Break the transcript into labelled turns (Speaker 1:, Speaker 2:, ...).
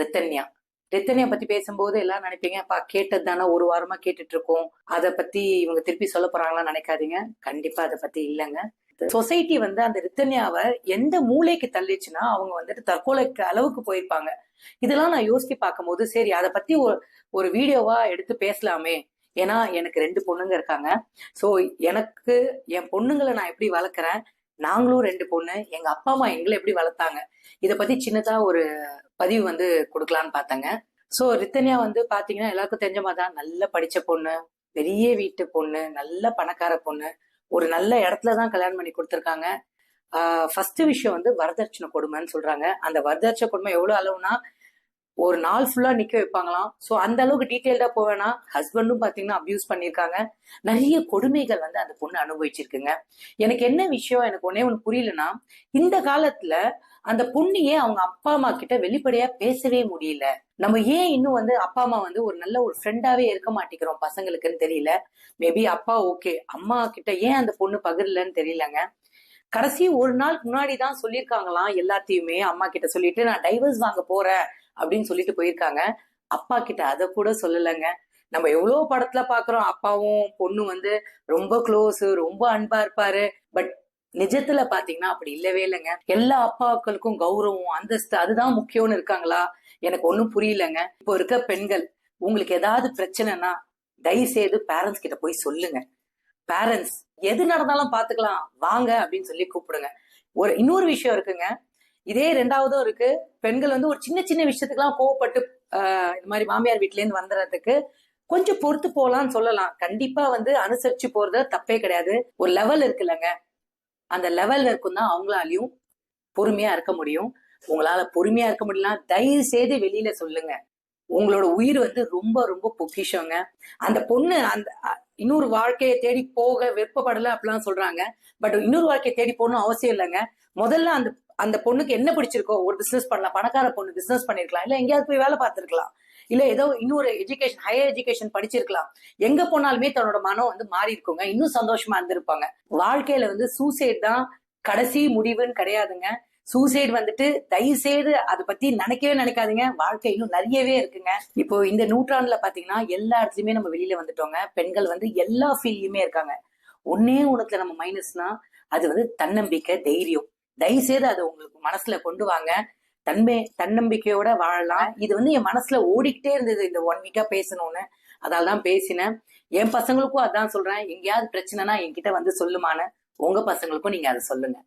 Speaker 1: ரித்தன்யா. ரித்தன்யா பத்தி பேசும்போது எல்லாம் நினைப்பீங்க அப்பா கேட்டது தானே ஒரு வாரமா கேட்டுட்டு இருக்கோம் அதை பத்தி இவங்க திருப்பி சொல்ல போறாங்களா நினைக்காதீங்க. கண்டிப்பா அதை பத்தி இல்லைங்க. சொசைட்டி வந்து அந்த ரித்தன்யாவை எந்த மூளைக்கு தள்ளிச்சுன்னா அவங்க வந்துட்டு தற்கொலைக்கு அளவுக்கு போயிருப்பாங்க. இதெல்லாம் நான் யோசிச்சு பார்க்கும்போது சரி அதை பத்தி ஒரு ஒரு வீடியோவா எடுத்து பேசலாமே. ஏன்னா எனக்கு ரெண்டு பொண்ணுங்க இருக்காங்க. ஸோ எனக்கு என் பொண்ணுங்களை நான் எப்படி வளர்க்குறேன்? நாங்களும் ரெண்டு பொண்ணு. எங்க அப்பா அம்மா எங்களை எப்படி வளர்த்தாங்க இதை பத்தி சின்னதா ஒரு பதிவு வந்து கொடுக்கலான்னு பார்த்தேங்க. ஸோ ரித்தன்யா வந்து பாத்தீங்கன்னா எல்லாருக்கும் தெரிஞ்ச மாதிரி தான் நல்ல படிச்ச பொண்ணு பெரிய வீட்டு பொண்ணு நல்ல பணக்கார பொண்ணு ஒரு நல்ல இடத்துல தான் கல்யாணம் பண்ணி கொடுத்துருக்காங்க. ஃபர்ஸ்ட் விஷயம் வந்து வரதட்சணை கொடுமைன்னு சொல்றாங்க. அந்த வரதட்சணை கொடுமை எவ்வளவு அளவுனா ஒரு நாள் ஃபுல்லா நிக்க வைப்பாங்களாம். ஸோ அந்த அளவுக்கு டீட்டெயில்டா போவேனா? ஹஸ்பண்டும் பாத்தீங்கன்னா அபியூஸ் பண்ணியிருக்காங்க. நிறைய கொடுமைகள் வந்து அந்த பொண்ணு அனுபவிச்சிருக்குங்க. எனக்கு என்ன விஷயம்? எனக்கு ஒன்னே ஒன்று புரியலன்னா இந்த காலத்துல அந்த பொண்ணையே அவங்க அப்பா அம்மா கிட்ட வெளிப்படையா பேசவே முடியல. நம்ம ஏன் இன்னும் வந்து அப்பா அம்மா வந்து ஒரு நல்ல ஒரு ஃப்ரெண்டாவே இருக்க மாட்டேங்கிறோம் பசங்களுக்குன்னு தெரியல. மேபி அப்பா ஓகே அம்மா கிட்ட ஏன் அந்த பொண்ணு பகிரலன்னு தெரியலங்க. கடைசி ஒரு நாள் முன்னாடி தான் சொல்லியிருக்காங்களாம் எல்லாத்தையுமே அம்மா கிட்ட சொல்லிட்டு நான் டைவர்ஸ் வாங்க போறேன். அப்படின்னு சொல்லிட்டு போயிருக்காங்க. அப்பா கிட்ட அதை கூட சொல்லலைங்க. நம்ம எவ்வளோ படத்துல பாக்குறோம் அப்பாவும் பொண்ணு வந்து ரொம்ப க்ளோஸ் ரொம்ப அன்பா இருப்பாரு. பட் நிஜத்துல பாத்தீங்கன்னா அப்படி இல்லவே இல்லைங்க. எல்லா அப்பாக்களுக்கும் கௌரவம் அந்தஸ்து அதுதான் முக்கியம்னு இருக்காங்களா? எனக்கு ஒண்ணும் புரியலங்க. இப்போ இருக்க பெண்கள் உங்களுக்கு ஏதாவது பிரச்சனைனா தயவு செய்து பேரண்ட்ஸ் கிட்ட போய் சொல்லுங்க. பேரண்ட்ஸ் எது நடந்தாலும் பாத்துக்கலாம். வாங்க அப்படின்னு சொல்லி கூப்பிடுங்க. ஒரு இன்னொரு விஷயம் இருக்குங்க. இதே ரெண்டாவதும் இருக்கு. பெண்கள் வந்து ஒரு சின்ன சின்ன விஷயத்துக்கெல்லாம் கோவப்பட்டு ஆஹ் இந்த மாதிரி மாமியார் வீட்ல இருந்து வந்துடுறதுக்கு கொஞ்சம் பொறுத்து போலாம்னு சொல்லலாம். கண்டிப்பா வந்து அனுசரிச்சு போறது தப்பே கிடையாது. ஒரு லெவல் இருக்குல்லங்க. அந்த லெவல்ல இருக்கும் தான் அவங்களாலையும் பொறுமையா இருக்க முடியும். உங்களால பொறுமையா இருக்க முடியலாம் தயவு செய்து வெளியில சொல்லுங்க. உங்களோட உயிர் வந்து ரொம்ப ரொம்ப பொக்கிஷங்க. அந்த பொண்ணு அந்த இன்னொரு வாழ்க்கையை தேடி போக விருப்பப்படல அப்படிலாம் சொல்றாங்க. பட் இன்னொரு வாழ்க்கையை தேடி போகணும் அவசியம் இல்லைங்க. முதல்ல அந்த அந்த பொண்ணுக்கு என்ன பிடிச்சிருக்கோ ஒரு பிசினஸ் பண்ணலாம். பணக்கார பொண்ணு பிசினஸ் பண்ணிருக்கலாம். இல்ல எங்கேயாவது போய் வேலை பார்த்திருக்கலாம். இல்ல ஏதோ இன்னொரு எஜுகேஷன் ஹையர் எஜுகேஷன் படிச்சிருக்கலாம். எங்க போனாலுமே தன்னோட மனம் வந்து மாறி இருக்குங்க. இன்னும் சந்தோஷமா இருந்திருப்பாங்க. வாழ்க்கையில வந்து சூசைட் தான் கடைசி முடிவுன்னு கிடையாதுங்க. சூசைட் வந்துட்டு தயவு செய்து அதை பத்தி நினைக்கவே நினைக்காதீங்க. வாழ்க்கை இன்னும் நிறையவே இருக்குங்க. இப்போ இந்த நூற்றாண்டுல பாத்தீங்கன்னா எல்லா இடத்துலயுமே நம்ம வெளியில வந்துட்டோங்க. பெண்கள் வந்து எல்லா ஃபீல்ட்லயுமே இருக்காங்க. ஒன்னே ஒண்ணுத்துல நம்ம மைனஸ்னா அது வந்து தன்னம்பிக்கை தைரியம். தயவு செய்து அதை உங்களுக்கு மனசுல கொண்டு வாங்க. தன்மை தன்னம்பிக்கையோட வாழலாம். இது வந்து என் மனசுல ஓடிக்கிட்டே இருந்தது இந்த ஒன் வீக்கா பேசணும்னு. அதால தான் பேசினேன். என் பசங்களுக்கும் அதான் சொல்றேன். எங்கேயாவது பிரச்சனைனா என்கிட்ட வந்து சொல்லுமான்னு உங்க பசங்களுக்கும் நீங்க அதை சொல்லுங்க.